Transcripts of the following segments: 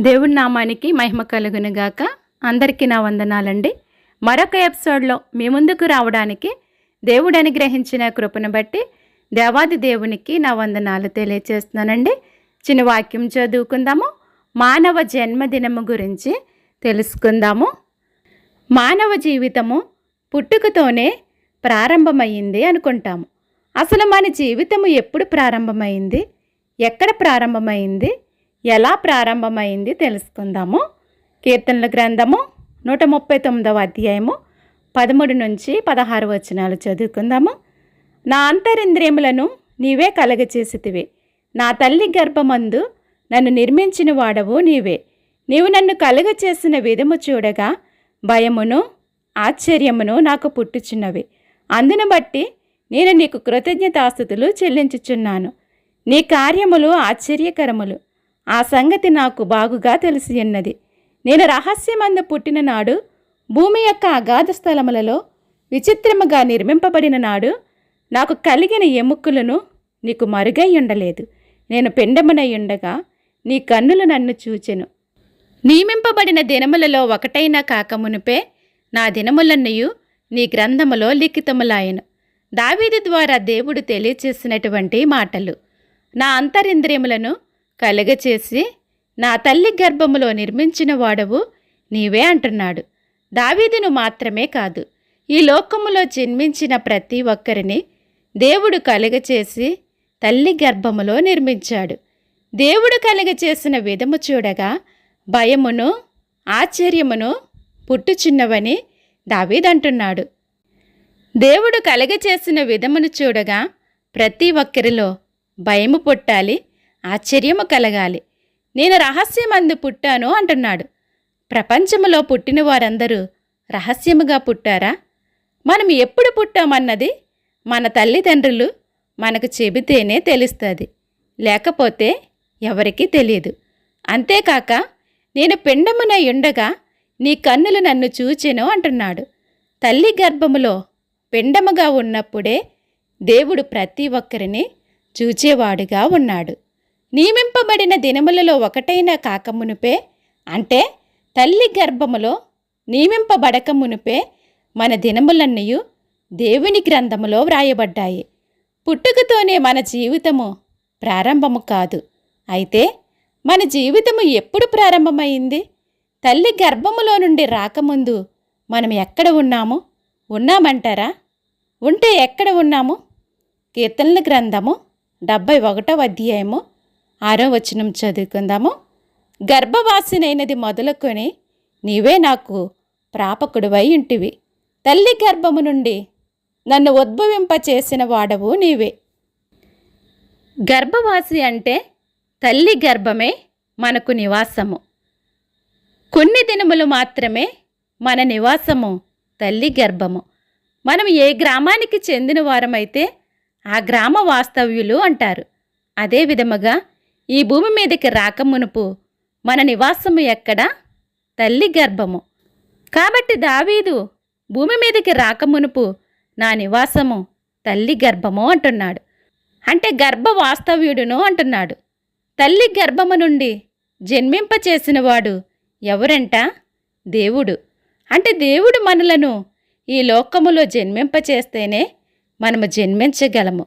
దేవుడి నామానికి మహిమ కలుగునుగాక అందరికీ నా వందనాలండి. మరొక ఎపిసోడ్లో మీ ముందుకు రావడానికి దేవుడు అనుగ్రహించిన కృపను బట్టి దేవాది దేవునికి నా వందనాలు తెలియచేస్తున్నానండి. చిన్న వాక్యం చదువుకుందాము. మానవ జన్మదినము గురించి తెలుసుకుందాము. మానవ జీవితము పుట్టుకతోనే ప్రారంభమైంది అనుకుంటాము. అసలు మన జీవితము ఎప్పుడు ప్రారంభమైంది? ఎక్కడ ప్రారంభమైంది? ఎలా ప్రారంభమైంది తెలుసుకుందాము. కీర్తనల గ్రంథము నూట ముప్పై తొమ్మిదవ అధ్యాయము పదమూడు నుంచి పదహారు వచనాలు చదువుకుందాము. నా అంతరింద్రియములను నీవే కలగచేసితివి. నా తల్లి గర్భమందు నన్ను నిర్మించిన వాడవు నీవే. నీవు నన్ను కలుగచేసిన విధము చూడగా భయమును ఆశ్చర్యమును నాకు పుట్టుచున్నవి. అందును బట్టి నేను నీకు కృతజ్ఞతాస్థుతులు చెల్లించుచున్నాను. నీ కార్యములు ఆశ్చర్యకరములు. ఆ సంగతి నాకు బాగుగా తెలిసి ఉన్నది నేను రహస్యమందు పుట్టిన నాడు భూమి యొక్క అగాధ స్థలములలో విచిత్రముగా నిర్మింపబడిన నాడు నాకు కలిగిన ఎముకలను నీకు మరుగై ఉండలేదు. నేను పిండమునై ఉండగా నీ కన్నులు నన్ను చూచెను. నియమింపబడిన దినములలో ఒకటైనా కాకమునుపే నా దినములన్నయు నీ గ్రంథములో లిఖితములాయను. దావీది ద్వారా దేవుడు తెలియచేసినటువంటి మాటలు. నా అంతరింద్రియములను కలుగచేసి నా తల్లి గర్భములో నిర్మించిన వాడవు నీవే అంటున్నాడు. దావీదును మాత్రమే కాదు ఈ లోకములో జన్మించిన ప్రతి ఒక్కరిని దేవుడు కలుగచేసి తల్లి గర్భములో నిర్మించాడు. దేవుడు కలుగచేసిన విధము చూడగా భయమును ఆశ్చర్యమును పుట్టుచున్నవని దావీదంటున్నాడు. దేవుడు కలగచేసిన విధమును చూడగా ప్రతి ఒక్కరిలో భయము పుట్టాలి ఆశ్చర్యము కలగాలి. నేను రహస్యమందు పుట్టాను అంటున్నాడు. ప్రపంచంలో పుట్టిన వారందరూ రహస్యముగా పుట్టారా? మనం ఎప్పుడు పుట్టామన్నది? మన తల్లిదండ్రులు మనకు చెబితేనే తెలుస్తుంది. లేకపోతే ఎవరికీ తెలియదు. అంతేకాక నేను పిండమున ఉండగా నీ కన్నులు నన్ను చూచెను అంటున్నాడు. తల్లి గర్భములో పిండముగా ఉన్నప్పుడే దేవుడు ప్రతి ఒక్కరిని చూచేవాడుగా ఉన్నాడు. నియమింపబడిన దినములలో ఒకటైన కాకమునుపే అంటే తల్లి గర్భములో నియమింపబడక మునుపే మన దినములన్నయు దేవుని గ్రంథములో వ్రాయబడ్డాయి. పుట్టుకతోనే మన జీవితము ప్రారంభము కాదు. అయితే మన జీవితము ఎప్పుడు ప్రారంభమైంది? తల్లి గర్భములో నుండి రాకముందు మనం ఎక్కడ ఉన్నాము? ఉన్నామంటారా? ఉంటే ఎక్కడ ఉన్నాము? కీర్తనల గ్రంథము డెబ్భై ఒకటవ అధ్యాయము ఆరో వచనం చదువుకుందాము. గర్భవాసినైనది మొదలుకొని నీవే నాకు ప్రాపకుడివై ఉంటివి. తల్లి గర్భము నుండి నన్ను ఉద్భవింప చేసిన వాడవు నీవే. గర్భవాసి అంటే తల్లి గర్భమే మనకు నివాసము. కొన్ని దినములు మాత్రమే మన నివాసము తల్లి గర్భము. మనం ఏ గ్రామానికి చెందిన వారమైతే ఆ గ్రామ వాస్తవ్యులు అంటారు. అదే విధముగా ఈ భూమి మీదకి రాకమునుపు మన నివాసము ఎక్కడ? తల్లి గర్భము. కాబట్టి దావీదు భూమి మీదకి రాకమునుపు నా నివాసము తల్లి గర్భము అంటున్నాడు. అంటే గర్భ వాస్తవ్యుడును అంటున్నాడు. తల్లి గర్భము నుండి జన్మింపచేసినవాడు ఎవరంట? దేవుడు. అంటే దేవుడు మనలను ఈ లోకములో జన్మింపచేస్తేనే మనము జన్మించగలము.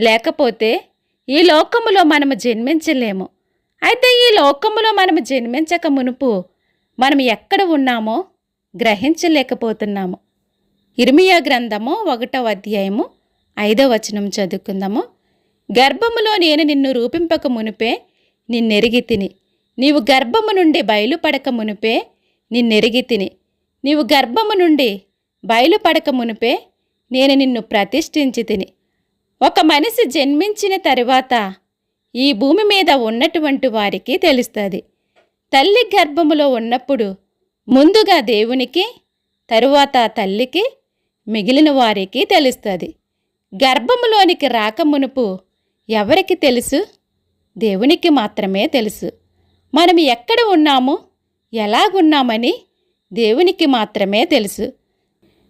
లేకపోతే ఈ లోకములో మనము జన్మించలేము. అయితే ఈ లోకములో మనము జన్మించక మునుపు మనం ఎక్కడ ఉన్నామో గ్రహించలేకపోతున్నాము. ఇర్మియా గ్రంథము ఒకటవ అధ్యాయము ఐదవ వచనం చదువుకుందాము. గర్భములో నేను నిన్ను రూపింపక మునుపే నిన్నెరిగి తిని. నీవు గర్భము నుండి బయలుపడక మునుపే నిన్నెరిగి తిని. నీవు గర్భము నుండి బయలుపడక మునుపే నేను నిన్ను ప్రతిష్ఠించి తిని. ఒక మనిషి జన్మించిన తరువాత ఈ భూమి మీద ఉన్నటువంటి వారికి తెలుస్తుంది. తల్లి గర్భములో ఉన్నప్పుడు ముందుగా దేవునికి తరువాత తల్లికి మిగిలిన వారికి తెలుస్తుంది. గర్భములోనికి రాకమునుపు ఎవరికి తెలుసు? దేవునికి మాత్రమే తెలుసు. మనం ఎక్కడ ఉన్నాము? ఎలాగున్నామని దేవునికి మాత్రమే తెలుసు.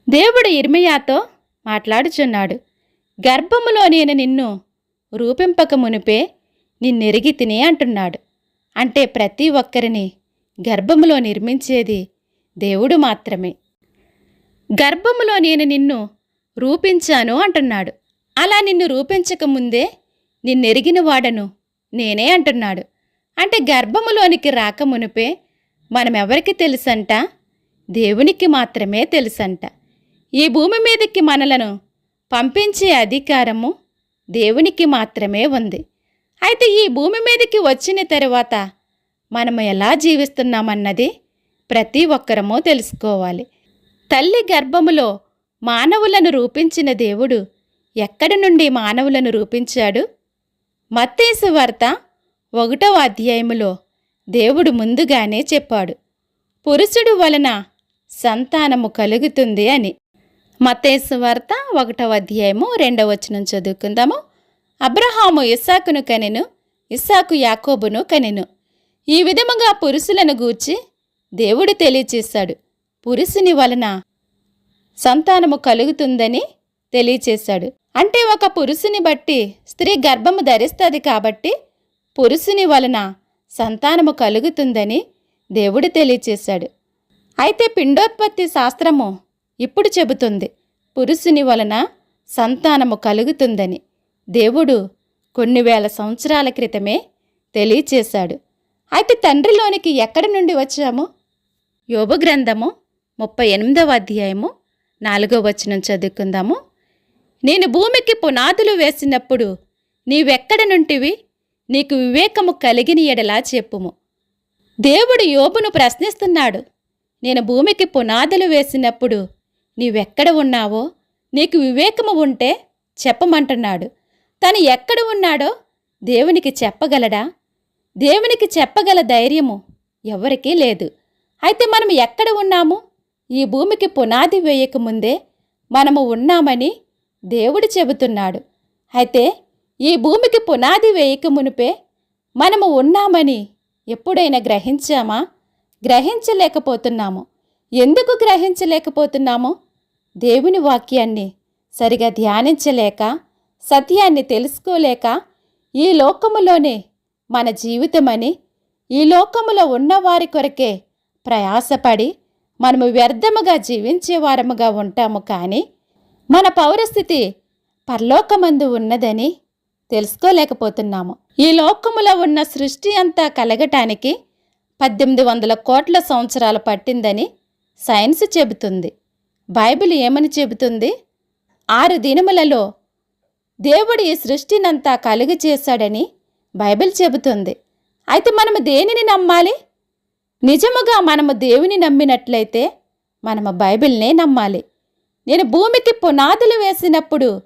దేవుడు ఇర్మియాతో మాట్లాడుచున్నాడు. గర్భములో నేను నిన్ను రూపింపక మునిపే నిన్నెరిగి తినే అంటున్నాడు. అంటే ప్రతి ఒక్కరిని గర్భములో నిర్మించేది దేవుడు మాత్రమే. గర్భములో నేను నిన్ను రూపించాను అంటున్నాడు. అలా నిన్ను రూపించకముందే నిన్నెరిగిన వాడను నేనే అంటున్నాడు. అంటే గర్భములోనికి రాకమునిపే మనమెవరికి తెలుసంట? దేవునికి మాత్రమే తెలుసంట. ఈ భూమి మీదకి మనలను పంపించే అధికారము దేవునికి మాత్రమే ఉంది. అయితే ఈ భూమి మీదకి వచ్చిన తరువాత మనము ఎలా జీవిస్తున్నామన్నది ప్రతి ఒక్కరము తెలుసుకోవాలి. తల్లి గర్భములో మానవులను రూపించిన దేవుడు ఎక్కడి నుండి మానవులను రూపించాడు? మత్తేసు వార్త ఒకటవ అధ్యాయములో దేవుడు ముందుగానే చెప్పాడు పురుషుడు వలన సంతానము కలుగుతుంది అని. మతేసు వార్త ఒకటవ అధ్యాయము రెండవ వచనం చదువుకుందాము. అబ్రహాము ఇస్సాకును కనెను ఇస్సాకు యాకోబును కనెను. ఈ విధముగా పురుషులను గూర్చి దేవుడు తెలియచేశాడు. పురుషుని వలన సంతానము కలుగుతుందని తెలియచేశాడు. అంటే ఒక పురుషుని బట్టి స్త్రీ గర్భము ధరిస్తుంది కాబట్టి పురుషుని వలన సంతానము కలుగుతుందని దేవుడు తెలియచేశాడు. అయితే పిండోత్పత్తి శాస్త్రము ఇప్పుడు చెబుతుంది. పురుషుని వలన సంతానము కలుగుతుందని దేవుడు కొన్ని వేల సంవత్సరాల క్రితమే తెలియచేశాడు. అయితే తండ్రిలోనికి ఎక్కడి నుండి వచ్చాము? యోబు గ్రంథము ముప్పై ఎనిమిదవ అధ్యాయము నాలుగో వచనం చదువుకుందాము. నేను భూమికి పునాదులు వేసినప్పుడు నీవెక్కడ నుంటివి? నీకు వివేకము కలిగిన ఎడలా చెప్పుము. దేవుడు యోబును ప్రశ్నిస్తున్నాడు. నేను భూమికి పునాదులు వేసినప్పుడు నీవెక్కడ ఉన్నావో? నీకు వివేకము ఉంటే చెప్పమంటున్నాడు. తను ఎక్కడ ఉన్నాడో దేవునికి చెప్పగలడా? దేవునికి చెప్పగల ధైర్యము ఎవరికీ లేదు. అయితే మనం ఎక్కడ ఉన్నాము? ఈ భూమికి పునాది వేయకముందే మనము ఉన్నామని దేవుడు చెబుతున్నాడు. అయితే ఈ భూమికి పునాది వేయకమునిపే మనము ఉన్నామని ఎప్పుడైనా గ్రహించామా? గ్రహించలేకపోతున్నాము. ఎందుకు గ్రహించలేకపోతున్నాము? దేవుని వాక్యాన్ని సరిగా ధ్యానించలేక సత్యాన్ని తెలుసుకోలేక ఈ లోకములోనే మన జీవితమని ఈ లోకములో ఉన్నవారి కొరకే ప్రయాసపడి మనము వ్యర్థముగా జీవించేవారముగా ఉంటాము కానీ మన పౌరస్థితి పరలోకమందు ఉన్నదని తెలుసుకోలేకపోతున్నాము. ఈ లోకములో ఉన్న సృష్టి అంతా కలగటానికి పద్దెనిమిది వందల కోట్ల సంవత్సరాలు పట్టిందని సైన్స్ చెబుతుంది. బైబిల్ ఏమని చెబుతుంది? ఆరు దినములలో దేవుడు ఈ సృష్టినంతా కలుగు చేశాడని బైబిల్ చెబుతుంది. అయితే మనము దేనిని నమ్మాలి? నిజముగా మనము దేవుని నమ్మినట్లయితే మనము బైబిల్నే నమ్మాలి. నేను భూమికి పునాదులు వేసినప్పుడు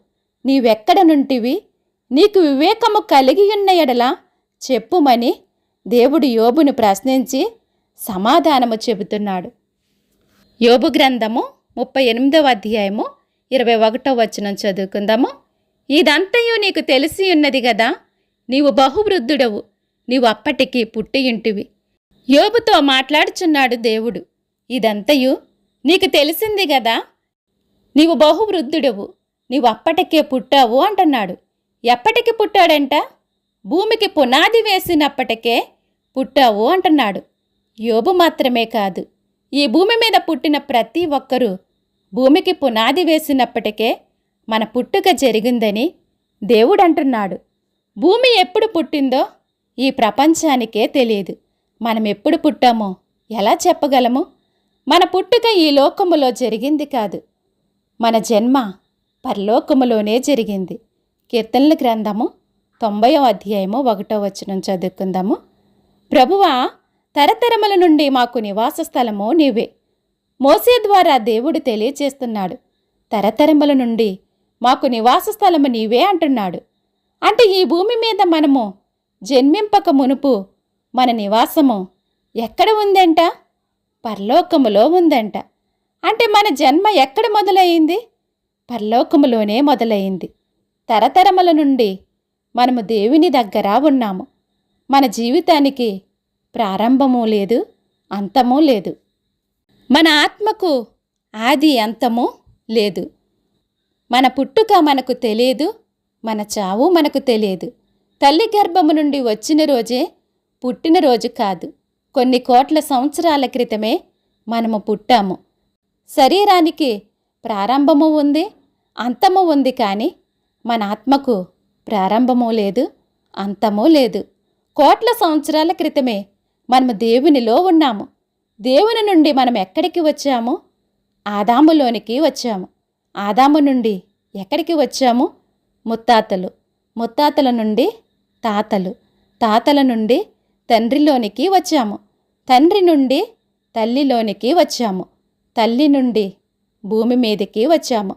నీవెక్కడ నుంటివి? నీకు వివేకము కలిగి ఉన్న ఎడల చెప్పుమని దేవుడు యోబును ప్రశ్నించి సమాధానము చెబుతున్నాడు. యోబు గ్రంథము ముప్పై ఎనిమిదవ అధ్యాయము ఇరవై ఒకటో వచనం చదువుకుందాము. ఇదంతయు నీకు తెలిసి ఉన్నది కదా నీవు బహువృద్ధుడవు నీవు అప్పటికి పుట్టియుంటివి యోబుతో మాట్లాడుచున్నాడు దేవుడు ఇదంతయు నీకు తెలిసింది కదా నీవు బహువృద్ధుడవు నీవు అప్పటికే పుట్టావు అంటున్నాడు. ఎప్పటికి పుట్టాడంట? భూమికి పునాది వేసినప్పటికే పుట్టావు అంటున్నాడు. యోబు మాత్రమే కాదు ఈ భూమి మీద పుట్టిన ప్రతి ఒక్కరూ భూమికి పునాది వేసినప్పటికే మన పుట్టుక జరిగిందని దేవుడు అంటున్నాడు భూమి ఎప్పుడు పుట్టిందో ఈ ప్రపంచానికే తెలియదు. మనం ఎప్పుడు పుట్టామో ఎలా చెప్పగలము? మన పుట్టుక ఈ లోకములో జరిగింది కాదు. మన జన్మ పరలోకములోనే జరిగింది. కీర్తనల గ్రంథము తొంభయో అధ్యాయము ఒకటో వచనం చదువుకుందాము. ప్రభువా తరతరముల నుండి మాకు నివాస స్థలము నీవే. మోసే ద్వారా దేవుడు తెలియచేస్తున్నాడు. తరతరముల నుండి మాకు నివాస స్థలము నీవే అంటున్నాడు. అంటే ఈ భూమి మీద మనము జన్మింపక మునుపు మన నివాసము ఎక్కడ ఉందంట? పరలోకములో ఉందంట. అంటే మన జన్మ ఎక్కడ మొదలయ్యింది పరలోకములోనే మొదలయ్యింది తరతరముల నుండి మనము దేవుని దగ్గర ఉన్నాము. మన జీవితానికి ప్రారంభము లేదు అంతము లేదు. మన ఆత్మకు ఆది అంతము లేదు. మన పుట్టుక మనకు తెలియదు మన చావు మనకు తెలియదు. తల్లి గర్భము నుండి వచ్చిన రోజే పుట్టినరోజు కాదు. కొన్ని కోట్ల సంవత్సరాల క్రితమే మనము పుట్టాము. శరీరానికి ప్రారంభము ఉంది అంతము ఉంది కానీ మన ఆత్మకు ప్రారంభము లేదు అంతము లేదు. కోట్ల సంవత్సరాల క్రితమే మనము దేవునిలో ఉన్నాము. దేవుని నుండి మనం ఎక్కడికి వచ్చాము? ఆదాములోనికి వచ్చాము. ఆదాము నుండి ఎక్కడికి వచ్చాము? ముత్తాతలు. ముత్తాతల నుండి తాతలు. తాతల నుండి తండ్రిలోనికి వచ్చాము. తండ్రి నుండి తల్లిలోనికి వచ్చాము. తల్లి నుండి భూమి మీదకి వచ్చాము.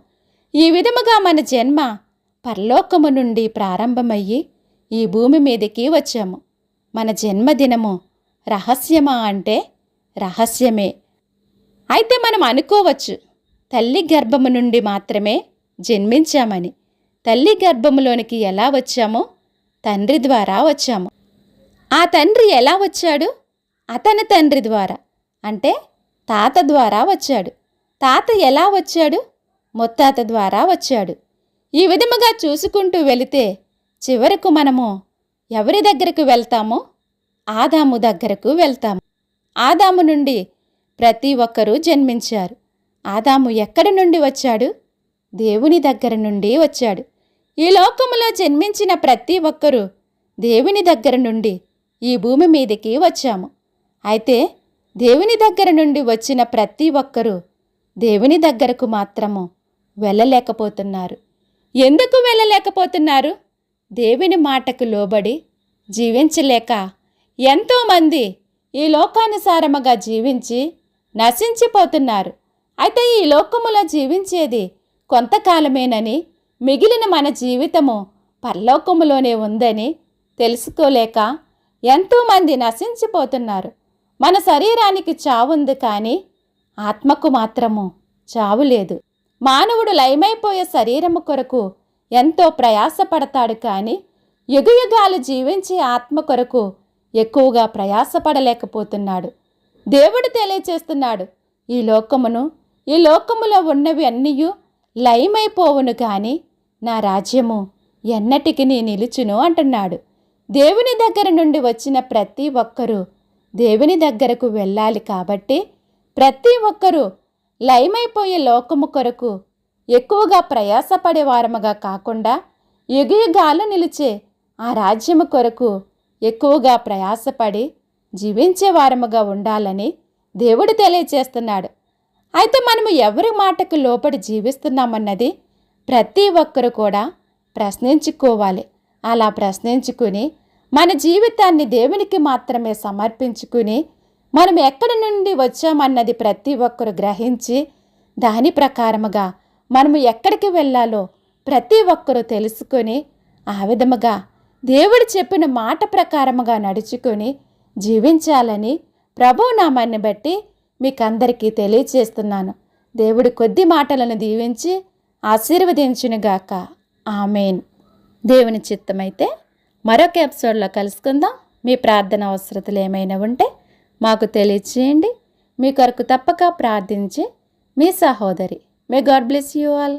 ఈ విధముగా మన జన్మ పరలోకము నుండి ప్రారంభమయ్యి ఈ భూమి మీదకి వచ్చాము. మన జన్మదినము రహస్యమా అంటే రహస్యమే. అయితే మనం అనుకోవచ్చు తల్లి గర్భము నుండి మాత్రమే జన్మించామని. తల్లి గర్భములోనికి ఎలా వచ్చామో? తండ్రి ద్వారా వచ్చాము. ఆ తండ్రి ఎలా వచ్చాడు? అతని తండ్రి ద్వారా అంటే తాత ద్వారా వచ్చాడు. తాత ఎలా వచ్చాడు? ముత్తాత ద్వారా వచ్చాడు. ఈ విధముగా చూసుకుంటూ వెళితే చివరకు మనము ఎవరి దగ్గరకు వెళ్తామో? ఆదాము దగ్గరకు వెళ్తాము. ఆదాము నుండి ప్రతి ఒక్కరూ జన్మించారు. ఆదాము ఎక్కడి నుండి వచ్చాడు? దేవుని దగ్గర నుండి వచ్చాడు. ఈ లోకములో జన్మించిన ప్రతి ఒక్కరూ దేవుని దగ్గర నుండి ఈ భూమి మీదకి వచ్చాము. అయితే దేవుని దగ్గర నుండి వచ్చిన ప్రతి ఒక్కరూ దేవుని దగ్గరకు మాత్రము వెళ్ళలేకపోతున్నారు. ఎందుకు వెళ్ళలేకపోతున్నారు? దేవుని మాటకు లోబడి జీవించలేక ఎంతోమంది ఈ లోకానుసారముగా జీవించి నశించిపోతున్నారు. అయితే ఈ లోకములో జీవించేది కొంతకాలమేనని మిగిలిన మన జీవితము పరలోకములోనే ఉందని తెలుసుకోలేక ఎంతోమంది నశించిపోతున్నారు. మన శరీరానికి చావుంది కానీ ఆత్మకు మాత్రము చావు లేదు. మానవుడు లయమైపోయే శరీరము కొరకు ఎంతో ప్రయాసపడతాడు కానీ యుగయుగాలు జీవించే ఆత్మ కొరకు ఎక్కువగా ప్రయాసపడలేకపోతున్నాడు. దేవుడు తెలియచేస్తున్నాడు ఈ లోకమును ఈ లోకములో ఉన్నవి అన్నీయు లయమైపోవును కానీ నా రాజ్యము ఎన్నటికి నీ నిలుచును అంటున్నాడు. దేవుని దగ్గర నుండి వచ్చిన ప్రతి ఒక్కరూ దేవుని దగ్గరకు వెళ్ళాలి కాబట్టి ప్రతి ఒక్కరూ లయమైపోయే లోకము కొరకు ఎక్కువగా ప్రయాసపడే వారముగా కాకుండా యుగయుగాలు నిలిచే ఆ రాజ్యము కొరకు ఎక్కువగా ప్రయాసపడి జీవించే వారముగా ఉండాలని దేవుడు తెలియచేస్తున్నాడు అయితే మనము ఎవరి మాటకు లోపడి జీవిస్తున్నామన్నది ప్రతి ఒక్కరు కూడా ప్రశ్నించుకోవాలి. అలా ప్రశ్నించుకుని మన జీవితాన్ని దేవునికి మాత్రమే సమర్పించుకుని మనం ఎక్కడి నుండి వచ్చామన్నది ప్రతి ఒక్కరు గ్రహించి దాని ప్రకారముగా మనము ఎక్కడికి వెళ్ళాలో ప్రతి ఒక్కరూ తెలుసుకొని ఆ విధముగా దేవుడు చెప్పిన మాట ప్రకారముగా నడుచుకొని జీవించాలని ప్రభు నామాన్ని బట్టి మీకందరికీ తెలియచేస్తున్నాను. దేవుడు కొద్ది మాటలను దీవించి ఆశీర్వదించునుగాక. ఆమెన్. దేవుని చిత్తమైతే మరొక ఎపిసోడ్లో కలుసుకుందాం. మీ ప్రార్థన అవసరతలు ఏమైనా ఉంటే మాకు తెలియచేయండి. మీ కొరకు తప్పక ప్రార్థించి మీ సహోదరి. May God bless you all